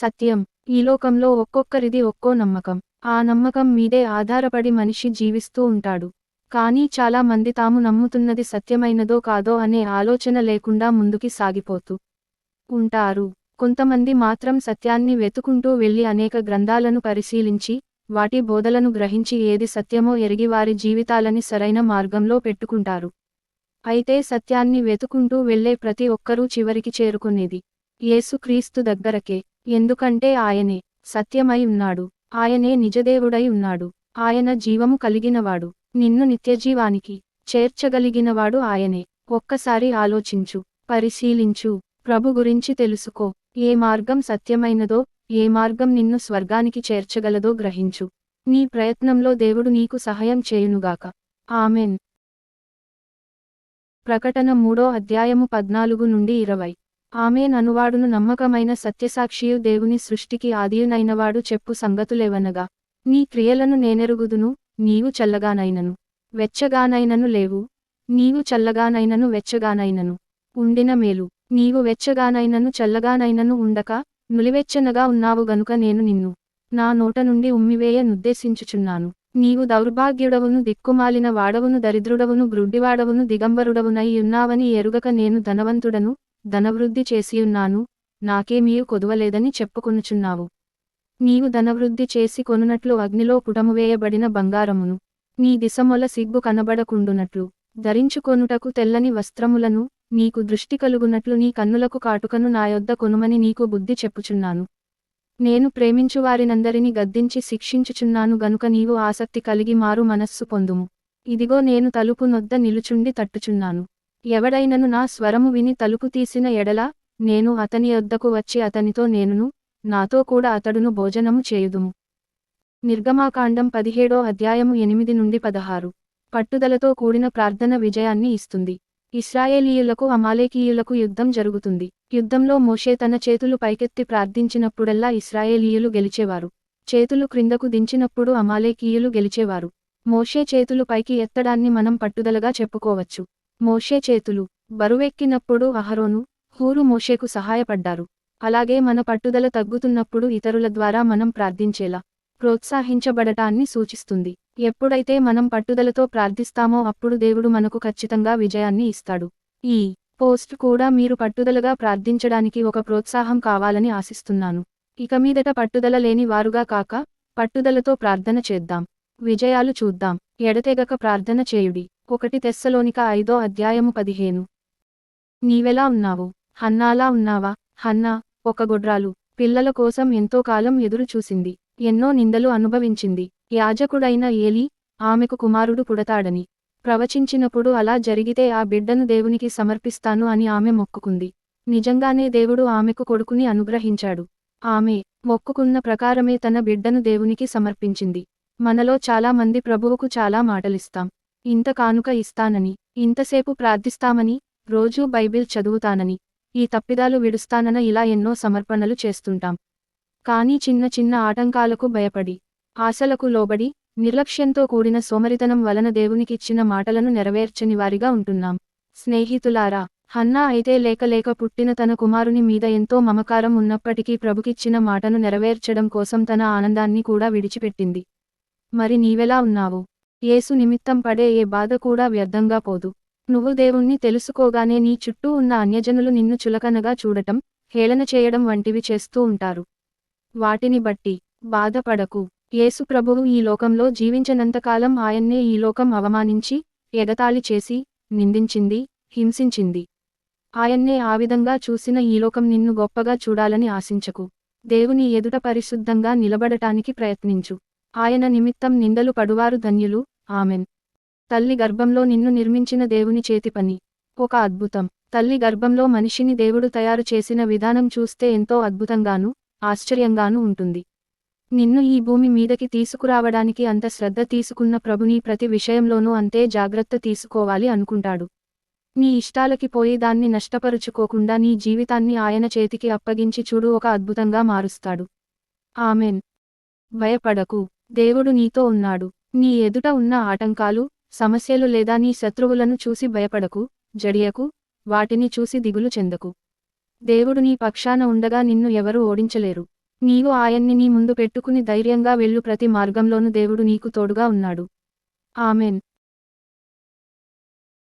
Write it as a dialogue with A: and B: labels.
A: సత్యం. ఈ లోకంలో ఒక్కొక్కరిది ఒక్కో నమ్మకం. ఆ నమ్మకం మీదే ఆధారపడి మనిషి జీవిస్తూ ఉంటాడు. కానీ చాలా మంది తాము నమ్ముతున్నది సత్యమైనదో కాదో అనే ఆలోచన లేకుండా ముందుకి సాగిపోతూ ఉంటారు. కొంతమంది మాత్రం సత్యాన్ని వెతుకుంటూ వెళ్ళి అనేక గ్రంథాలను పరిశీలించి వాటి బోధలను గ్రహించి ఏది సత్యమో ఎరిగి వారి జీవితాలని సరైన మార్గంలో పెట్టుకుంటారు. అయితే సత్యాన్ని వెతుకుంటూ వెళ్ళే ప్రతి ఒక్కరూ చివరికి చేరుకునేది. యేసుక్రీస్తు దగ్గరకే. ఎందుకంటే ఆయనే సత్యమై ఉన్నాడు. ఆయనే నిజదేవుడై ఉన్నాడు. ఆయన జీవము కలిగినవాడు. నిన్ను నిత్యజీవానికి చేర్చగలిగినవాడు ఆయనే. ఒక్కసారి ఆలోచించు పరిశీలించు. ప్రభు గురించి తెలుసుకో. ఏ మార్గం సత్యమైనదో ఏ మార్గం నిన్ను స్వర్గానికి చేర్చగలదో గ్రహించు. నీ ప్రయత్నంలో దేవుడు నీకు సహాయం చేయునుగాక. ఆమెన్. ప్రకటన మూడో అధ్యాయము పద్నాలుగు నుండి ఇరవై. ఆమెన్ అనువాడును నమ్మకమైన సత్యసాక్షియు దేవుని సృష్టికి ఆదియునైనవాడు చెప్పు సంగతులేవనగా నీ క్రియలను నేనెరుగుదును నీవు చల్లగానైనను వెచ్చగానైనను లేవు నీవు చల్లగానైనను వెచ్చగానైనను ఉండిన మేలు నీవు వెచ్చగానైనను చల్లగానైనను ఉండక నులివెచ్చనగా ఉన్నావు గనుక నేను నిన్ను నా నోట నుండి ఉమ్మివేయ నుద్దేశించుచున్నాను. నీవు దౌర్భాగ్యుడవును దిక్కుమాలిన వాడవును దరిద్రుడవును గ్రుడ్డివాడవును దిగంబరుడవునై ఉన్నావని ఎరుగక నేను ధనవంతుడను ధనవృద్ధి చేసియున్నాను నాకేమీయు కొదువలేదని చెప్పుకొనుచున్నావు. నీవు ధనవృద్ధి చేసి కొనునట్లు అగ్నిలో పుటమువేయబడిన బంగారమును నీ దిశమొల సిగ్గు కనబడకుండునట్లు ధరించుకొనుటకు తెల్లని వస్త్రములను నీకు దృష్టి కలుగునట్లు నీ కన్నులకు కాటుకను నా యొద్ద కొనుమని నీకు బుద్ధి చెప్పుచున్నాను. నేను ప్రేమించువారినందరిని గద్దించి శిక్షించుచున్నాను గనుక నీవు ఆసక్తి కలిగి మారు మనస్సు పొందుము. ఇదిగో నేను తలుపు నొద్ద నిలుచుండి తట్టుచున్నాను. ఎవడైనను నా స్వరము విని తలుపు తీసిన ఎడల నేను అతని యొద్దకు వచ్చి అతనితో నేనును నాతో కూడా అతడును భోజనము చేయుదుము. నిర్గమాకాండం పదిహేడో అధ్యాయము ఎనిమిది నుండి పదహారు. పట్టుదలతో కూడిన ప్రార్థన విజయాన్ని ఇస్తుంది. ఇస్రాయేలీయులకు అమాలేకీయులకు యుద్ధం జరుగుతుంది. యుద్ధంలో మోషే తన చేతులు పైకెత్తి ప్రార్థించినప్పుడల్లా ఇస్రాయేలీయులు గెలిచేవారు. చేతులు క్రిందకు దించినప్పుడు అమాలేకీయులు గెలిచేవారు. మోషే చేతులు పైకి ఎత్తడాన్ని మనం పట్టుదలగా చెప్పుకోవచ్చు. మోషే చేతులు బరువెక్కినప్పుడు అహరోను హూరు మోషేకు సహాయపడ్డారు. అలాగే మన పట్టుదల తగ్గుతున్నప్పుడు ఇతరుల ద్వారా మనం ప్రార్థించేలా ప్రోత్సహించబడటాన్ని సూచిస్తుంది. ఎప్పుడైతే మనం పట్టుదలతో ప్రార్థిస్తామో అప్పుడు దేవుడు మనకు ఖచ్చితంగా విజయాన్ని ఇస్తాడు. ఈ పోస్ట్ కూడా మీరు పట్టుదలగా ప్రార్థించడానికి ఒక ప్రోత్సాహం కావాలని ఆశిస్తున్నాను. ఇక మీదట పట్టుదల లేని వారుగా కాక పట్టుదలతో ప్రార్థన చేద్దాం. విజయాలు చూద్దాం. ఎడతెగక ప్రార్థన చేయుడి. ఒకటి తెస్సలోనిక ఐదో అధ్యాయము పదిహేను. నీవెలా ఉన్నావు? హన్నాలా ఉన్నావా? హన్నా ఒక గొడ్రాలు పిల్లల కోసం ఎంతో కాలం ఎదురు చూసింది ఎన్నో నిందలు అనుభవించింది. యాజకుడైన ఏలి ఆమెకు కుమారుడు పుడతాడని. ప్రవచించినప్పుడు అలా జరిగితే ఆ బిడ్డను దేవునికి సమర్పిస్తాను అని ఆమె మొక్కుకుంది. నిజంగానే దేవుడు ఆమెకు కొడుకుని అనుగ్రహించాడు. ఆమె మొక్కుకున్న ప్రకారమే తన బిడ్డను దేవునికి సమర్పించింది. మనలో చాలా మంది ప్రభువుకు చాలా మాటలిస్తాం. ఇంత కానుక ఇస్తానని ఇంతసేపు ప్రార్థిస్తామని రోజూ బైబిల్ చదువుతానని ఈ తప్పిదాలు విడుస్తానన ఇలా ఎన్నో సమర్పణలు చేస్తుంటాం. కానీ చిన్న చిన్న ఆటంకాలకు భయపడి ఆశలకు లోబడి నిర్లక్ష్యంతో కూడిన సోమరితనం వలన దేవునికిచ్చిన మాటలను నెరవేర్చని వారిగా ఉంటున్నాం. స్నేహితులారా హన్నా అయితే లేక లేక పుట్టిన తన కుమారుని మీద ఎంతో మమకారం ఉన్నప్పటికీ ప్రభుకిచ్చిన మాటను నెరవేర్చడం కోసం తన ఆనందాన్ని కూడా విడిచిపెట్టింది. మరి నీవెలా ఉన్నావు? యేసు నిమిత్తం పడే ఏ బాధ కూడా వ్యర్థంగా పోదు. నువ్వు దేవుణ్ణి తెలుసుకోగానే నీ చుట్టూ ఉన్న అన్యజనులు నిన్ను చులకనగా చూడటం హేళన చేయడం వంటివి చేస్తూ ఉంటారు. వాటిని బట్టి బాధపడకు. యేసు ప్రభువు ఈ లోకంలో జీవించనంతకాలం ఆయన్నే ఈ లోకం అవమానించి ఎగతాళి చేసి నిందించింది హింసించింది. ఆయన్నే ఆ విధంగా చూసిన ఈ లోకం నిన్ను గొప్పగా చూడాలని ఆశించకు. దేవుని ఎదుట పరిశుద్ధంగా నిలబడటానికి ప్రయత్నించు. ఆయన నిమిత్తం నిందలు పడువారు ధన్యులు. ఆమెన్. తల్లి గర్భంలో నిన్ను నిర్మించిన దేవుని చేతి పని. ఒక అద్భుతం. తల్లి గర్భంలో మనిషిని దేవుడు తయారు చేసిన విధానం చూస్తే ఎంతో అద్భుతంగాను ఆశ్చర్యంగానూ ఉంటుంది. నిన్ను ఈ భూమి మీదకి తీసుకురావడానికి అంత శ్రద్ధ తీసుకున్న ప్రభుని ప్రతి విషయంలోనూ అంతే జాగ్రత్త తీసుకోవాలి అనుకుంటాడు. నీ ఇష్టాలకి పోయి దాన్ని నష్టపరుచుకోకుండా నీ జీవితాన్ని ఆయన చేతికి అప్పగించి చూడు ఒక అద్భుతంగా మారుస్తాడు. ఆమెన్. భయపడకు. దేవుడు నీతో ఉన్నాడు. నీ ఎదుట ఉన్న ఆటంకాలు సమస్యలు లేదా నీ శత్రువులను చూసి భయపడకు జడియకు వాటిని చూసి దిగులు చెందకు. దేవుడు నీ పక్షాన ఉండగా నిన్ను ఎవరూ ఓడించలేరు. నీవు ఆయన్ని నీ ముందు పెట్టుకుని ధైర్యంగా వెళ్ళు. ప్రతి మార్గంలోనూ దేవుడు నీకు తోడుగా ఉన్నాడు. ఆమెన్.